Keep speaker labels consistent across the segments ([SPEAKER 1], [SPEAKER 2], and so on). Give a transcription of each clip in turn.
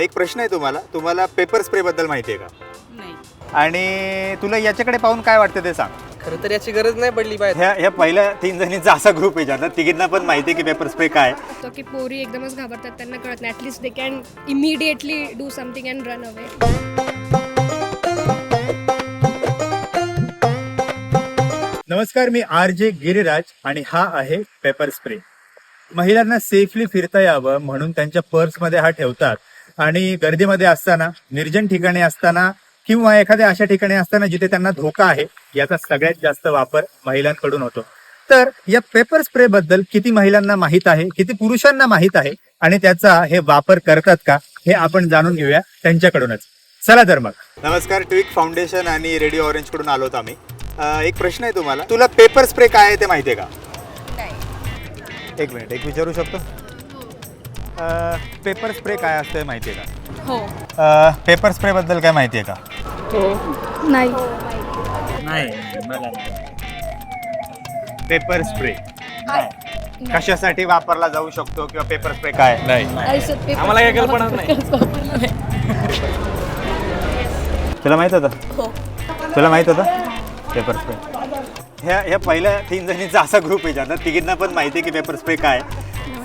[SPEAKER 1] एक प्रश्न आहे तुम्हाला. तुम्हाला पेपर स्प्रे बद्दल माहिती आहे का?
[SPEAKER 2] नाही.
[SPEAKER 1] आणि तुला याच्याकडे पाहून काय वाटतं ते सांग.
[SPEAKER 3] खरं तर याची गरज नाही पडली पाहिजे
[SPEAKER 1] ह्या ह्या पहिल्या तीन जणींचा असा ग्रुप आहे ज्यांना तिघींना पण माहिती आहे की पेपर स्प्रे काय. आहे.
[SPEAKER 4] तो की पोरी एकदमच घाबरतात त्यांना कळत नाही. At least they can immediately do something and run away
[SPEAKER 1] नमस्कार मी आर जे गिरिराज आणि हा आहे पेपर स्प्रे महिलांना सेफली फिरता यावं म्हणून त्यांच्या पर्समध्ये हा ठेवतात. आणि गर्दीमध्ये असताना निर्जन ठिकाणी असताना किंवा एखाद्या अशा ठिकाणी असताना जिथे त्यांना धोका आहे याचा सगळ्यात जास्त वापर महिलांकडून होतो. तर या पेपर स्प्रे बद्दल किती महिलांना माहीत आहे किती पुरुषांना माहीत आहे आणि त्याचा हे वापर करतात का हे आपण जाणून घेऊया त्यांच्याकडूनच. चला तर मग. नमस्कार ट्विक फाउंडेशन आणि रेडिओ ऑरेंजकडून आलोत आम्ही. एक प्रश्न आहे तुम्हाला. तुला पेपर स्प्रे काय आहे ते माहिती आहे का? एक मिनिट एक विचारू शकतो? पेपर स्प्रे काय असतं माहिती आहे
[SPEAKER 2] हो.
[SPEAKER 1] का पेपर स्प्रे बद्दल काय माहिती आहे का
[SPEAKER 4] नाही.
[SPEAKER 1] पेपर स्प्रे कशासाठी वापरला जाऊ शकतो किंवा पेपर स्प्रे काय?
[SPEAKER 3] आम्हाला काही कल्पना नाही.
[SPEAKER 1] तुला माहीत होतं?
[SPEAKER 2] हो.
[SPEAKER 1] तुला माहीत होतं? पेपर स्प्रे ह्या ह्या पहिल्या तीन जणींचा असा ग्रुप आहे ज्यांना तिघींना पण माहिती आहे की पेपर स्प्रे काय आहे.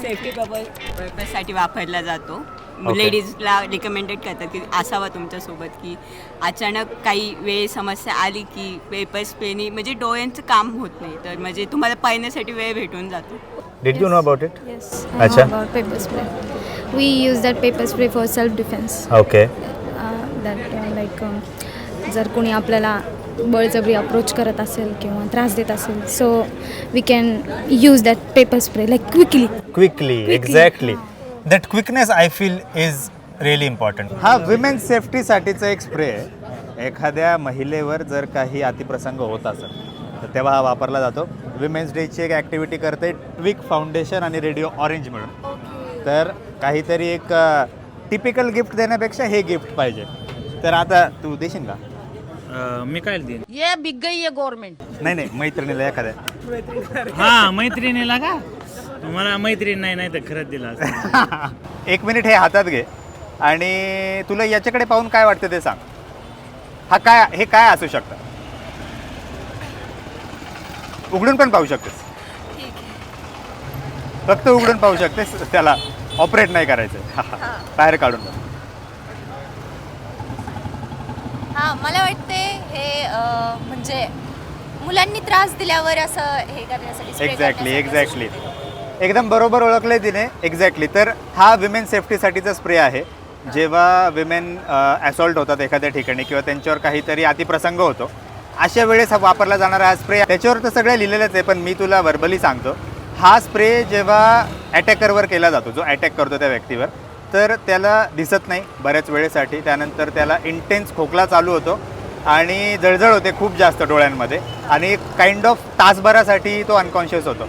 [SPEAKER 2] सेफ्टी पर्पजसाठी वापरला जातो
[SPEAKER 1] Okay.
[SPEAKER 2] लेडीजला रिकमेंडेड करतात की असावा तुमच्यासोबत की अचानक काही वेळ समस्या आली की पेपर स्प्रेनी म्हणजे डोळ्यांचं काम होत नाही तर म्हणजे तुम्हाला पाहण्यासाठी वेळ भेटून जातो
[SPEAKER 1] Did you know about it?
[SPEAKER 5] Yes, I
[SPEAKER 1] Acha.
[SPEAKER 5] know about paper spray. We use that paper spray for self-defense.
[SPEAKER 1] Okay.
[SPEAKER 5] Uh, that uh, like um, जर कोणी आपल्याला बळजबरी अप्रोच करत असेल किंवा त्रास देत असेल so we can use that pepper spray like quickly
[SPEAKER 1] quickly exactly that quickness I feel is really important हा विमेन सेफ्टीसाठीचा एक स्प्रे आहे. एखाद्या महिलेवर जर काही अतिप्रसंग होत असेल तर तेव्हा हा वापरला जातो. विमेन्स डेची एक ॲक्टिव्हिटी करते ट्विक फाउंडेशन आणि रेडिओ ऑरेंज मिळून तर काहीतरी एक टिपिकल गिफ्ट देण्यापेक्षा हे गिफ्ट पाहिजे. तर आता तू देशील का?
[SPEAKER 6] अं, मी काय देईन
[SPEAKER 2] ये बिग गई आहे गव्हर्नमेंट
[SPEAKER 1] नाही नाही मैत्रिणीला एखाद्या.
[SPEAKER 6] हा मैत्रिणीला का? मला मैत्रीण नाही नाही तर खरंच दिला असतं.
[SPEAKER 1] एक मिनिट हे हातात घे. आणि तुला याच्याकडे पाहून काय वाटतं ते सांग. हा काय हे काय असू शकतं? उघडून पण पाहू शकतेस. फक्त उघडून पाहू शकतेस त्याला ऑपरेट नाही करायचं बाहेर काढून बघ.
[SPEAKER 7] हा मला वाटते हे म्हणजे मुलांनी त्रास दिल्यावर असं हे करण्यासाठी
[SPEAKER 1] एक्झॅक्टली एक्झॅक्टली. एकदम बरोबर ओळखलंय तिने. एक्झॅक्टली तर हा विमेन सेफ्टीसाठीचा स्प्रे आहे. जेव्हा विमेन असॉल्ट होतात एखाद्या ठिकाणी किंवा त्यांच्यावर काहीतरी अतिप्रसंग होतो अशा वेळेस हा वापरला जाणारा हा स्प्रे त्याच्यावर तर सगळ्या लिहिलेलंच आहे पण मी तुला वर्बली सांगतो. हा स्प्रे जेव्हा अटॅकरवर केला जातो जो अटॅक करतो त्या व्यक्तीवर तर त्याला दिसत नाही बऱ्याच वेळेसाठी. त्यानंतर त्याला इंटेन्स खोकला चालू होतो. आणि जळजळ होते खूप जास्त डोळ्यांमध्ये. आणि काइंड ऑफ तासभरासाठी तो अनकॉन्शियस होतो.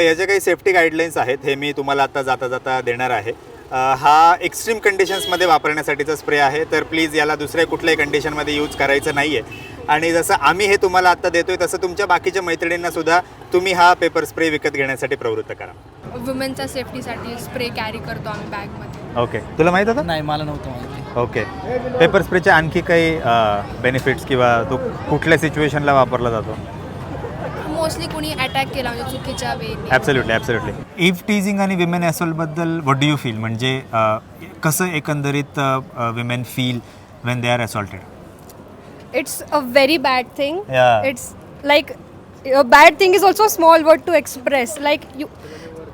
[SPEAKER 1] याचे काही सेफ्टी गाईडलाईन्स आहेत हे मी तुम्हाला आता जाता जाता देणार आहे. हा एक्स्ट्रीम कंडिशन्समध्ये वापरण्यासाठीचा स्प्रे आहे तर प्लीज याला दुसऱ्या कुठल्याही कंडिशनमध्ये यूज करायचं नाही आहे आणि जसं आम्ही हे तुम्हाला आत्ता देतोय तसं तुमच्या बाकीच्या मैत्रिणींना सुद्धा तुम्ही हा पेपर स्प्रे विकत घेण्यासाठी प्रवृत्त करा.
[SPEAKER 4] वुमेनच्या सेफ्टीसाठी स्प्रे कॅरी करतो आम्ही बॅगमध्ये
[SPEAKER 1] ओके तुला माहीत होतं?
[SPEAKER 3] नाही मला नव्हतं माहिती.
[SPEAKER 1] ओके पेपर स्प्रेचे आणखी काही बेनिफिट्स किंवा तो कुठल्या सिच्युएशनला वापरला जातो?
[SPEAKER 4] मोस्टली कोणी अटॅक केला म्हणजे चुकीच्या वेळी
[SPEAKER 1] ॲब्सोल्युटली ॲब्सोल्युटली इफ टीजिंग आणि विमेन बद्दल वॉट डू यू फील म्हणजे अ, कसं एकंदरीत women feel when they are assaulted
[SPEAKER 4] it's a very bad thing
[SPEAKER 1] Yeah.
[SPEAKER 4] It's like bad thing is also small word to express like you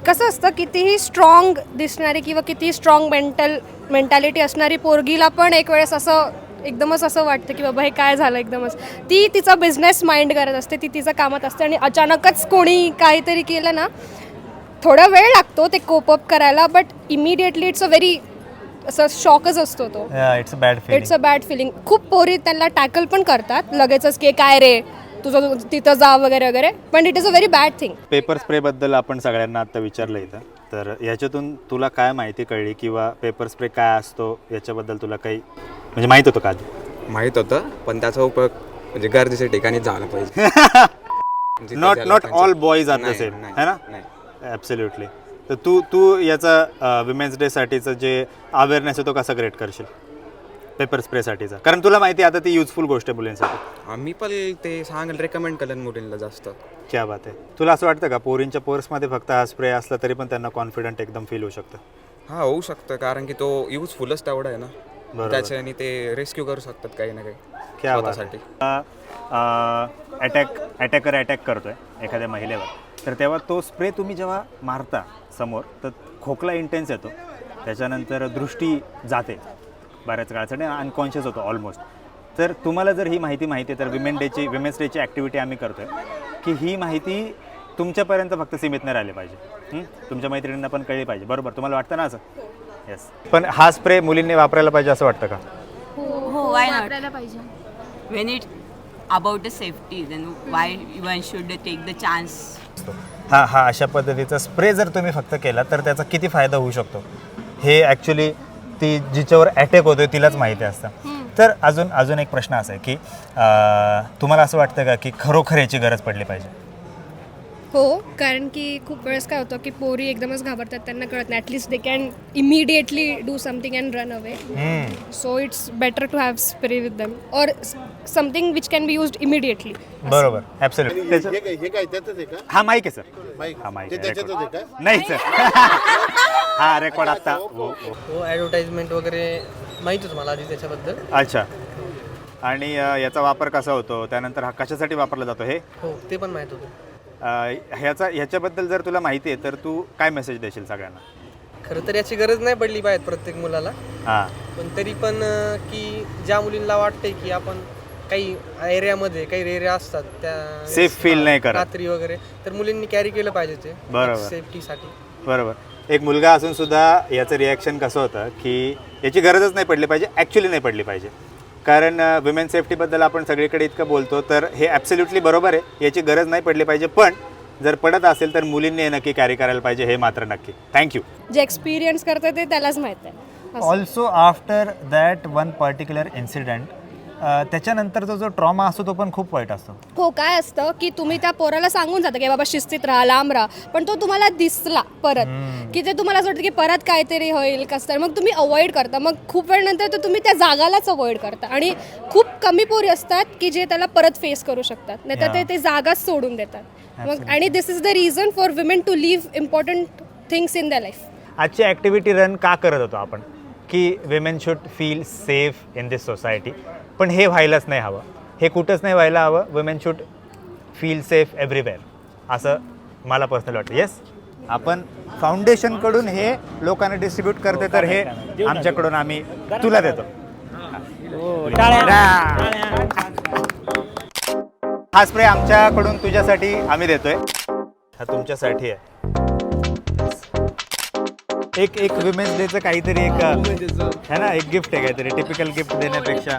[SPEAKER 4] कसं असतं कितीही strong दिसणारी किंवा कितीही स्ट्रॉंग मेंटल मेंटॅलिटी असणारी पोरगीला पण एक वेळेस असं एकदमच असं वाटतं की बाबा हे काय झालं एकदमच. ती तिचा बिझनेस माइंड करत असते ती तिचं कामात असते आणि अचानकच कोणी काहीतरी केलं ना थोडा वेळ लागतो ते कोप अप करायला but immediately it's a very असं शॉकच असतो तो.
[SPEAKER 1] It's a bad
[SPEAKER 4] it's a bad feeling खूप पोरी त्यांना टॅकल पण करतात लगेचच की काय रे? तुझं तिथं जा वगैरे वगैरे. पण it is a very bad thing
[SPEAKER 1] pepper स्प्रेबद्दल आपण सगळ्यांना आता विचारलं इथं. तर याच्यातून तुला काय माहिती कळली किंवा पेपर स्प्रे काय असतो याच्याबद्दल तुला काही म्हणजे माहीत होतं का आधी?
[SPEAKER 8] माहीत होतं पण त्याचा उपयोग म्हणजे गरजेच्या ठिकाणी झाला पाहिजे. जिथे
[SPEAKER 1] नॉट नॉट
[SPEAKER 8] लोकांची-
[SPEAKER 1] ऑल बॉईज आर द
[SPEAKER 8] नाही,
[SPEAKER 1] सेम
[SPEAKER 8] नाही,
[SPEAKER 1] है ना?
[SPEAKER 8] नाही.
[SPEAKER 1] ॲब्सोल्युटली तर तू तू याचा विमेन्स डेसाठीचं जे अवेअरनेस आहे तो कसा क्रिएट करशील? पेपर स्प्रेसाठीचा. कारण तुला माहिती आहे आता ती युजफुल गोष्ट आहे मुलींसाठी.
[SPEAKER 8] आम्ही पण ते सांगेल रेकमेंड करेन मुलींना जास्त.
[SPEAKER 1] क्या बात आहे. तुला असं वाटतं का पोरींच्या पर्समध्ये फक्त हा स्प्रे असला तरी पण त्यांना कॉन्फिडंट एकदम फील होऊ शकतं?
[SPEAKER 8] हा होऊ शकतं कारण की तो युजफुलच तेवढा आहे ना.
[SPEAKER 1] बरोबर.
[SPEAKER 8] त्याच्याने ते रेस्क्यू करू शकतात काही ना काही.
[SPEAKER 1] क्या बात
[SPEAKER 8] स्वतःसाठी.
[SPEAKER 1] अटॅक अटॅकर अटॅक करतोय एखाद्या महिलेवर. तर तेव्हा तो स्प्रे तुम्ही जेव्हा मारता समोर तर खोकला इंटेन्स येतो. त्याच्यानंतर दृष्टी जाते. बऱ्याच काळासाठी अनकॉन्शियस होतो ऑलमोस्ट तर तुम्हाला जर ही माहिती माहिती आहे तर विमेन डेची विमेन्स डेची ॲक्टिव्हिटी आम्ही करतोय. की ही माहिती तुमच्यापर्यंत फक्त सीमित नाही राहिली पाहिजे? तुमच्या मैत्रिणींना पण कळली पाहिजे. बरोबर? तुम्हाला वाटतं ना असं? येस पण हा स्प्रे मुलींनी वापरायला पाहिजे असं वाटतं का?
[SPEAKER 2] हो वाय
[SPEAKER 5] वापरायला पाहिजे.
[SPEAKER 2] When it about the safety then why one should take the chance
[SPEAKER 1] हा हा अशा पद्धतीचा स्प्रे जर तुम्ही फक्त केला तर त्याचा किती फायदा होऊ शकतो? हे ॲक्च्युली ती जिच्यावर अटॅक होतोय तिलाच माहिती असतं. तर अजून अजून एक प्रश्न असा आहे की अं, तुम्हाला असं वाटतं का की खरोखर याची गरज पडली पाहिजे?
[SPEAKER 4] हो कारण की खूप वेळेस काय होतं की पोरी एकदमच घाबरतात त्यांना कळत नाही. At least they can immediately do something and run away so it's better to have spray with them or something which can be used immediately
[SPEAKER 1] बरोबर. हा माईक आहे सर हा माईक आहे record. नाही सर हा रेकॉर्ड आता. हो, हो.
[SPEAKER 3] हो ॲडव्हर्टाइजमेंट वगैरे माहीत होतं मला आधी त्याच्याबद्दल.
[SPEAKER 1] अच्छा. आणि अं, याचा वापर कसा होतो? त्यानंतर हा कशासाठी वापरला जातो हे?
[SPEAKER 3] हो ते पण माहीत होतं.
[SPEAKER 1] अं, ह्याचा ह्याच्याबद्दल जर तुला माहिती आहे तर तू काय मेसेज देशील सगळ्यांना?
[SPEAKER 3] खरं तर याची गरज नाही पडली पाहिजे प्रत्येक मुलाला.
[SPEAKER 1] हां.
[SPEAKER 3] पण तरी पण अं, की ज्या मुलींना वाटते की आपण काही एरियामध्ये काही एरिया असतात त्या
[SPEAKER 1] Safe feel नाही करत.
[SPEAKER 3] रात्री वगैरे तर मुलींनी कॅरी केलं पाहिजे ते.
[SPEAKER 1] बरोबर.
[SPEAKER 3] सेफ्टीसाठी
[SPEAKER 1] बरोबर. एक मुलगा असून सुद्धा याचं रिॲक्शन कसं होतं की याची गरजच नाही पडली पाहिजे ॲक्च्युली नाही पडली पाहिजे. कारण विमेन सेफ्टीबद्दल आपण सगळीकडे इतकं बोलतो तर हे ॲब्सल्युटली बरोबर आहे. याची गरज नाही पडली पाहिजे पण जर पडत असेल तर मुलींनी हे नक्की कॅरी करायला पाहिजे हे मात्र नक्की. थँक्यू
[SPEAKER 4] जे एक्सपिरियन्स करतं ते त्यालाच माहीत आहे.
[SPEAKER 1] Also after that one particular incident त्याच्यानंतरचा जो ट्रॉमा असतो तो पण खूप वाईट असतो.
[SPEAKER 4] हो काय असतं की तुम्ही त्या पोराला सांगून जाता की बाबा शिस्तीत राहा लांब राहा पण तो तुम्हाला दिसला परत की ते तुम्हाला असं वाटतं की परत काहीतरी होईल कसं तर. मग तुम्ही अवॉइड करता. मग खूप वेळ नंतर तर तुम्ही त्या जागालाच अवॉइड करता. आणि खूप कमी पोरी असतात की जे त्याला परत फेस करू शकतात. नाही तर ते. ते जागाच सोडून देतात. मग आणि this is the reason for women to live important things in the life
[SPEAKER 1] आजची ॲक्टिव्हिटी रन का करत होतो आपण? की women should feel safe in this society पण हे व्हायलाच नाही हवं. हे कुठंच नाही व्हायला हवं. Women should feel safe everywhere असं मला पर्सनल वाटतं. येस आपण फाउंडेशनकडून हे लोकांना डिस्ट्रीब्यूट करते तर हे आमच्याकडून आम्ही तुला देतो. हा स्प्रे आमच्याकडून तुझ्यासाठी आम्ही देतोय. हा तुमच्यासाठी आहे. एक एक विमेन्स डेचं काहीतरी एक है ना? एक गिफ्ट आहे काहीतरी टिपिकल गिफ्ट देण्यापेक्षा.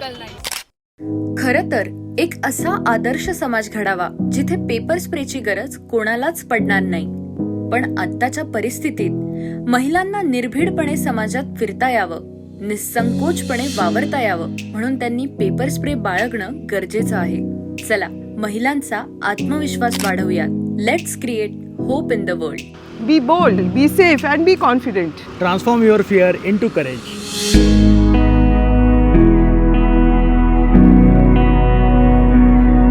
[SPEAKER 9] खरं तर एक असा आदर्श समाज घडावा जिथे पेपर स्प्रेची गरज कोणालाच पडणार नाही. पण आत्ताच्या परिस्थितीत महिलांना निर्भीडपणे समाजात फिरता यावं निसंकोचपणे वावरता यावं म्हणून त्यांनी पेपर स्प्रे बाळगणं गरजेचं आहे. चला महिलांचा आत्मविश्वास वाढवूयात. Let's create hope in the world.
[SPEAKER 10] Be bold, be safe, and be confident.
[SPEAKER 6] Transform your fear into courage.